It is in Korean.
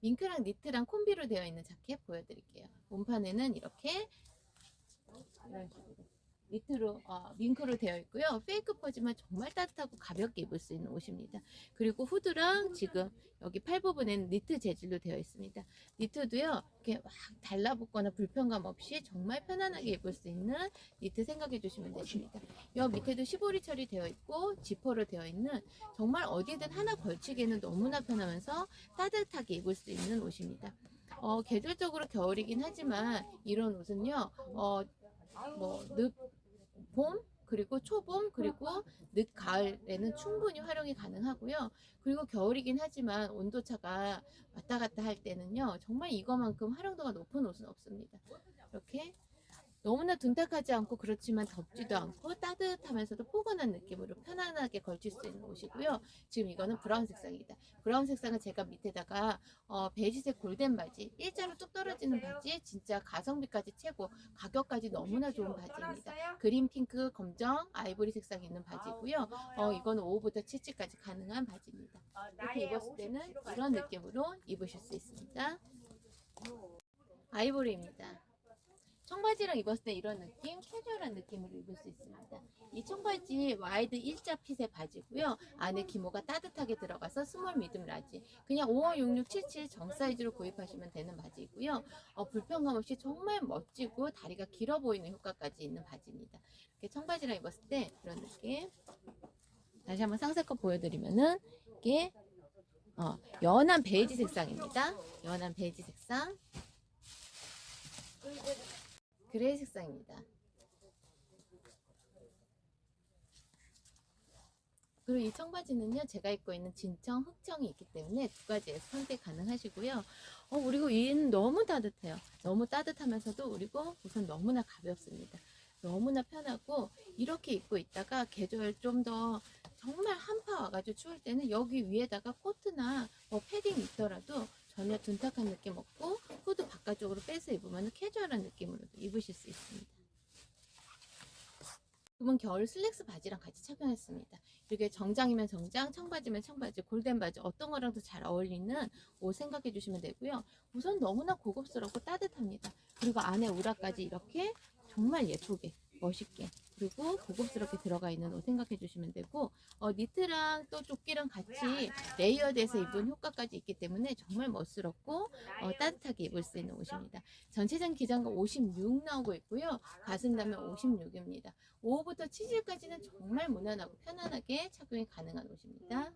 밍크랑 니트랑 콤비로 되어 있는 자켓 보여드릴게요. 몸판에는 이렇게 식으로 니트로 어, 밍크로 되어 있고요. 페이크 퍼지만 정말 따뜻하고 가볍게 입을 수 있는 옷입니다. 그리고 후드랑 지금 여기 팔 부분에는 니트 재질로 되어 있습니다. 니트도요 이렇게 막 달라붙거나 불편감 없이 정말 편안하게 입을 수 있는 니트 생각해 주시면 되십니다. 여 밑에도 시보리 처리 되어 있고 지퍼로 되어 있는 정말 어디든 하나 걸치기에는 너무나 편하면서 따뜻하게 입을 수 있는 옷입니다. 어, 계절적으로 겨울이긴 하지만 이런 옷은요, 어, 뭐, 늦, 봄, 그리고 초봄, 그리고 늦 가을에는 충분히 활용이 가능하고요. 그리고 겨울이긴 하지만 온도차가 왔다 갔다 할 때는요, 정말 이거만큼 활용도가 높은 옷은 없습니다. 이렇게 너무나 둔탁하지 않고 그렇지만 덥지도 않고 따뜻하면서도 포근한 느낌으로 편안하게 걸칠 수 있는 옷이고요. 지금 이거는 브라운 색상이다. 브라운 색상은 제가 밑에다가 어, 베이지색 골덴 바지, 일자로 뚝 떨어지는 바지, 진짜 가성비까지 최고, 가격까지 너무나 좋은 바지입니다. 그린 핑크, 검정, 아이보리 색상이 있는 바지고요. 어, 이거는 5호부터 7치까지 가능한 바지입니다. 이렇게 입었을 때는 이런 느낌으로 입으실 수 있습니다. 아이보리입니다. 청바지랑 입었을 때 이런 느낌, 캐주얼한 느낌으로 입을 수 있습니다. 이 청바지 와이드 일자 핏의 바지고요. 안에 기모가 따뜻하게 들어가서 스몰, 미듬, 라지. 그냥 55, 66, 77 정 사이즈로 구입하시면 되는 바지고요. 어, 불편감 없이 정말 멋지고 다리가 길어 보이는 효과까지 있는 바지입니다. 이렇게 청바지랑 입었을 때 이런 느낌. 다시 한번 상세컷 보여드리면은 이게 어, 연한 베이지 색상입니다. 연한 베이지 색상. 그레이 색상입니다. 그리고 이 청바지는요, 제가 입고 있는 진청, 흑청이 있기 때문에 두 가지에서 선택 가능하시고요. 어, 그리고 얘는 너무 따뜻해요. 너무 따뜻하면서도 그리고 우선 너무나 가볍습니다. 너무나 편하고 이렇게 입고 있다가 계절 좀 더 정말 한파 와가지고 추울 때는 여기 위에다가 코트나 뭐 패딩 입더라도 전혀 둔탁한 느낌 없고 후드 바깥쪽으로 빼서 입으면 캐주얼한 느낌으로 입으실 수 있습니다. 그러면 겨울 슬랙스 바지랑 같이 착용했습니다. 이렇게 정장이면 정장, 청바지면 청바지, 골덴 바지 어떤 거랑도 잘 어울리는 옷 생각해 주시면 되고요. 우선 너무나 고급스럽고 따뜻합니다. 그리고 안에 우라까지 이렇게 정말 예쁘게 멋있게 그리고 고급스럽게 들어가 있는 옷 생각해 주시면 되고 어, 니트랑 또 조끼랑 같이 레이어드해서 입은 효과까지 있기 때문에 정말 멋스럽고 어, 따뜻하게 입을 수 있는 옷입니다. 전체적 기장가 56 나오고 있고요. 가슴다면 56입니다. 5호부터 7일까지는 정말 무난하고 편안하게 착용이 가능한 옷입니다.